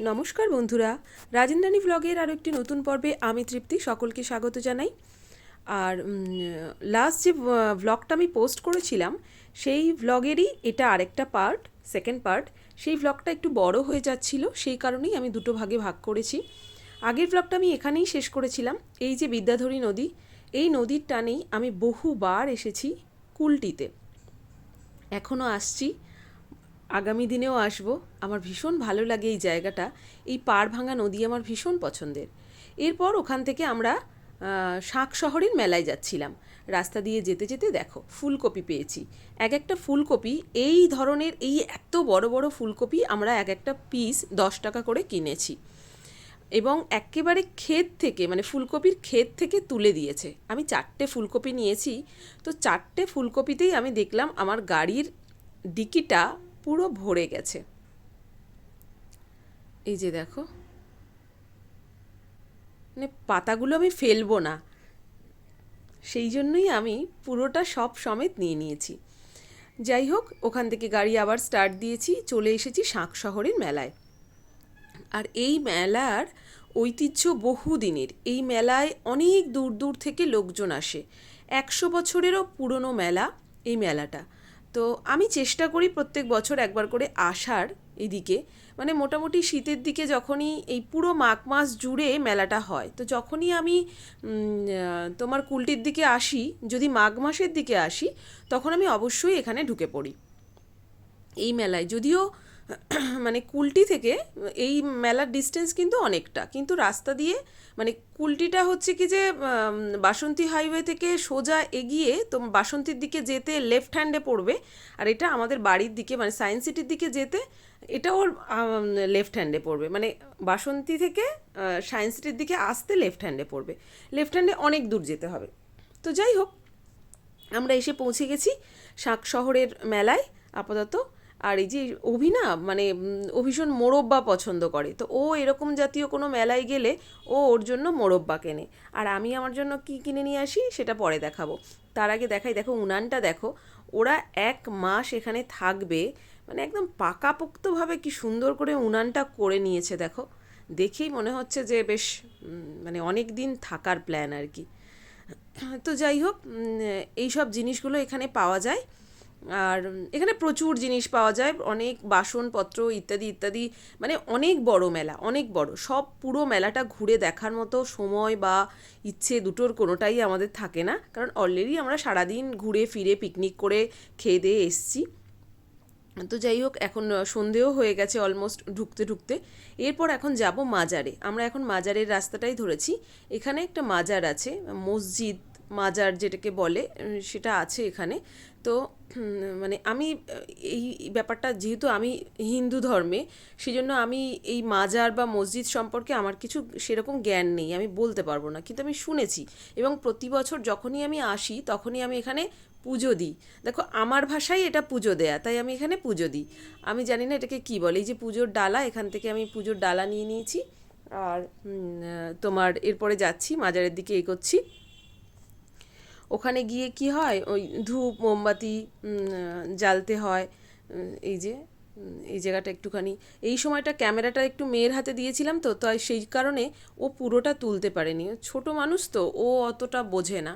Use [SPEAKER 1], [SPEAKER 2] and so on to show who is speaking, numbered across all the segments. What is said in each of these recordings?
[SPEAKER 1] নমস্কার বন্ধুরা। রাজেন্দ্রানী ভ্লগের আরও একটি নতুন পর্বে আমি তৃপ্তি, সকলকে স্বাগত জানাই। আর লাস্ট যে ভ্লগটা আমি পোস্ট করেছিলাম, সেই ভ্লগেরই এটা আরেকটা পার্ট সেকেন্ড পার্ট সেই ভ্লগটা একটু বড় হয়ে যাচ্ছিল, সেই কারণেই আমি দুটো ভাগে ভাগ করেছি। আগের ভ্লগটা আমি এখানেই শেষ করেছিলাম, এই যে বিদ্যাধরী নদী, এই নদীর টানেই আমি বহুবার এসেছি কুলটিতে। এখনও আসছি, আগামী দিনেও আসব। আমার ভীষণ ভালো লাগে এই জায়গাটা। এই পাড় ভাঙা নদী আমার ভীষণ পছন্দের। এরপর ওখান থেকে আমরা শাঁখ শহরের মেলায় যাচ্ছিলাম। রাস্তা দিয়ে যেতে যেতে দেখো, ফুলকপি পেয়েছি। এক একটা ফুলকপি, এই ধরনের, এই এত বড় বড় ফুলকপি আমরা এক একটা পিস দশ টাকা করে কিনেছি। এবং একেবারে ক্ষেত থেকে মানে ফুলকপির ক্ষেত থেকে তুলে দিয়েছে। আমি চারটে ফুলকপি নিয়েছি। তো চারটে ফুলকপিতেই আমি দেখলাম আমার গাড়ির ডিকিটা পুরো ভরে গেছে। এই যে দেখো। মানে পাতাগুলো আমি ফেলব না। সেই জন্যই আমি পুরোটা সব সমেত নিয়ে নিয়েছি। যাই হোক, ওখান থেকে গাড়ি আবার স্টার্ট দিয়েছি, চলে এসেছি শাঁখ শহরের মেলায়। আর এই মেলার ঐতিহ্য বহু দিনের এই মেলায় অনেক দূর দূর থেকে লোকজন আসে। একশো বছরেরও পুরনো মেলা এই মেলাটা। তো আমি চেষ্টা করি প্রত্যেক বছর একবার করে আসার। এদিকে। মানে মোটামুটি শীতের দিকে যখনই এই পুরো মাঘ মাস জুড়ে মেলাটা হয়, তো যখনই আমি তোমার কুলটির দিকে আসি, যদি মাঘ মাসের দিকে আসি, তখন আমি অবশ্যই এখানে ঢুকে পড়ি। এই মেলায়। যদিও মানে কুলটি থেকে এই মেলার ডিস্টেন্স কিন্তু অনেকটা। কিন্তু রাস্তা দিয়ে মানে কুলটিটা হচ্ছে কি যে বাসন্তী হাইওয়ে থেকে সোজা এগিয়ে তো বাসন্তীর দিকে যেতে লেফট হ্যান্ডে পড়বে। আর এটা আমাদের বাড়ির দিকে মানে সায়েন্স সিটির দিকে যেতে, এটা ওর লেফট হ্যান্ডে পড়বে। মানে বাসন্তী থেকে সায়েন্স সিটির দিকে আসতে লেফট হ্যান্ডে পড়বে। লেফট হ্যান্ডে অনেক দূর যেতে হবে। তো যাই হোক, আমরা এসে পৌঁছে গেছি শাক শহরের মেলায়, আপাতত। আর এই যে অভি না মানে উম, ও ভীষণ মোরব্বা পছন্দ করে তো ও এরকম জাতীয় কোনো মেলায় গেলে ও ওর জন্য মোরব্বা কেনে। আর আমি আমার জন্য কি কিনে নিয়ে আসি সেটা পরে দেখাবো। তার আগে দেখাই দেখো উনানটা দেখো ওরা এক মাস এখানে থাকবে মানে একদম পাকাপোক্তভাবে কি সুন্দর করে উনানটা করে নিয়েছে দেখো। দেখেই মনে হচ্ছে যে বেশ মানে অনেক দিন থাকার প্ল্যান আর কি। তো যাই হোক এইসব জিনিসগুলো এখানে পাওয়া যায়। আর এখানে প্রচুর জিনিস পাওয়া যায়, অনেক বাসনপত্র ইত্যাদি ইত্যাদি মানে অনেক বড় মেলা, অনেক বড়, সব পুরো মেলাটা ঘুরে দেখার মতো সময় বা ইচ্ছে দুটোর কোনোটাই আমাদের থাকে না, কারণ অলরেডি আমরা সারাদিন ঘুরে ফিরে পিকনিক করে খেয়ে দিয়ে এসছি। তো যাই হোক, এখন সন্ধেও হয়ে গেছে অলমোস্ট ঢুকতে ঢুকতে। এরপর এখন যাব মাজারে, আমরা এখন মাজারের রাস্তাটাই ধরেছি। এখানে একটা মাজার আছে, মসজিদ মাজার যেটাকে বলে সেটা আছে এখানে। তো মানে আমি, এই ব্যাপারটা যেহেতু আমি হিন্দু ধর্মে, সেজন্য আমি এই মাজার বা মসজিদ সম্পর্কে আমার কিছু সেরকম জ্ঞান নেই, আমি বলতে পারব না। কিন্তু আমি শুনেছি এবং প্রতি বছর যখনই আমি আসি, তখনই আমি এখানে পুজো দিই। দেখো, আমার ভাষায় এটা পুজো দেয়া, তাই আমি এখানে পুজো দিই। আমি জানি না এটাকে কী বলে, এই যে পুজোর ডালা, এখান থেকে আমি পুজোর ডালা নিয়ে নিয়েছি। আর তোমার এরপরে যাচ্ছি, মাজারের দিকে এগোচ্ছি। ওখানে গিয়ে কি হয়? ওই ধূপ, মোমবাতি জ্বালতে হয়। এই যে এই জায়গাটা একটুখানি। এই সময়টা ক্যামেরাটা একটু মেয়ের হাতে দিয়েছিলাম তো, তাই সেই কারণে ও পুরোটা তুলতে পারেনি। ছোট মানুষ তো, ও অতটা বোঝে না।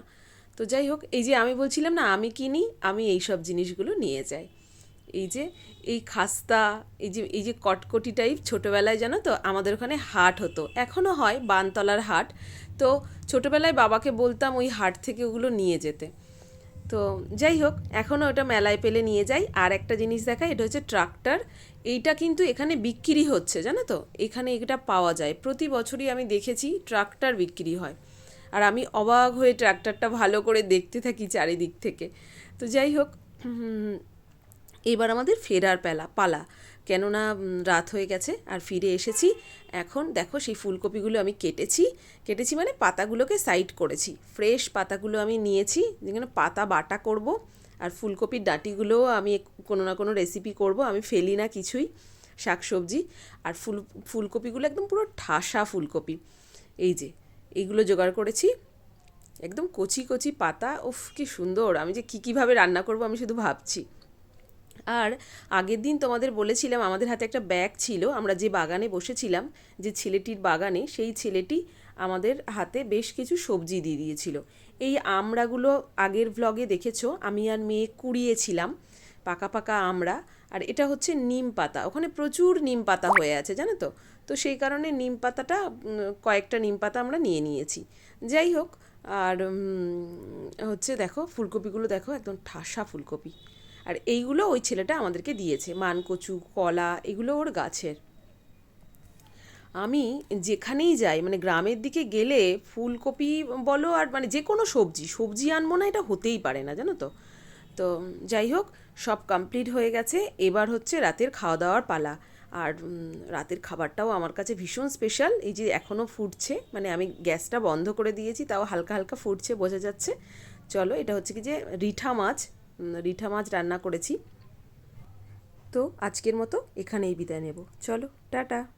[SPEAKER 1] তো যাই হোক, এই যে আমি বলছিলাম না, আমি কিনি, আমি এই সব জিনিসগুলো নিয়ে যাই। এই যে, এই খাস্তা, এই যে এই যে কটকটি টাইপ ছোটোবেলায় জানো তো, আমাদের ওখানে হাট হতো। এখনও হয় বানতলার হাট। তো ছোটোবেলায় বাবাকে বলতাম ওই হাট থেকে ওগুলো নিয়ে যেতে। তো যাই হোক, এখনও ওটা মেলায় পেলে নিয়ে যাই। আর একটা জিনিস দেখাই, এটা হচ্ছে ট্রাক্টর। এইটা কিন্তু এখানে বিক্রি হচ্ছে, জানো তো? এখানে এটা পাওয়া যায়। প্রতি বছরই আমি দেখেছি ট্রাক্টর বিক্রি হয়। আর আমি অবাক হয়ে ট্রাক্টরটা ভালো করে দেখতে থাকি চারিদিক থেকে। তো যাই হোক এবার আমাদের ফেরার পেলা, পালা। কেননা রাত হয়ে গেছে, আর ফিরে এসেছি। এখন দেখো সেই ফুলকপিগুলো আমি কেটেছি। কেটেছি মানে পাতাগুলোকে সাইড করেছি। ফ্রেশ পাতাগুলো আমি নিয়েছি, যেখানে পাতা বাটা করব, আর ফুলকপির ডাঁটিগুলোও আমি কোনো না কোনো রেসিপি করব, আমি ফেলি না কিছুই শাকসবজি। আর ফুল, ফুলকপিগুলো একদম পুরো ঠাসা ফুলকপি। এই যে, এইগুলো জোগাড় করেছি। একদম কচি কচি পাতা, উফ, কি সুন্দর! আমি যে কী, কীভাবে রান্না করব আমি শুধু ভাবছি। আর আগের দিন তোমাদের বলেছিলাম, আমাদের হাতে একটা ব্যাগ ছিল, আমরা যে বাগানে বসেছিলাম, যে ছেলেটির বাগানে, সেই ছেলেটি আমাদের হাতে বেশ কিছু সবজি দিয়ে দিয়েছিল। এই আমড়াগুলো আগের ভ্লগে দেখেছ? আমি আর মেয়ে কুড়িয়েছিলাম, পাকা পাকা আমড়া, আর এটা হচ্ছে নিম পাতা। ওখানে প্রচুর নিম পাতা হয়ে আছে, জানো তো? তো সেই কারণে নিম পাতাটা কয়েকটা নিম পাতা আমরা নিয়ে নিয়েছি। যাই হোক, আর হচ্ছে দেখো, ফুলকপিগুলো দেখো, একদম ঠাসা ফুলকপি। আর এইগুলো ওই ছেলেটা আমাদেরকে দিয়েছে, মানকচু, কলা, এগুলো ওর গাছের। আমি যেখানেই যাই মানে গ্রামের দিকে গেলে ফুলকপি বলো আর মানে যে কোনো সবজি সবজি আনব না এটা হতেই পারে না, জানো তো? তো যাই হোক, সব কমপ্লিট হয়ে গেছে। এবার হচ্ছে রাতের খাওয়া দাওয়ার পালা। আর রাতের খাবারটাও আমার কাছে ভীষণ স্পেশাল এই যে এখনও ফুটছে মানে আমি গ্যাসটা বন্ধ করে দিয়েছি, তাও হালকা হালকা ফুটছে, বোঝা যাচ্ছে। চলো, এটা হচ্ছে কি যে রিঠা মাছ। রিঠা মাছ রান্না করেছি। তো আজকের মতো এখানেই বিদায় নেব। চলো টাটা।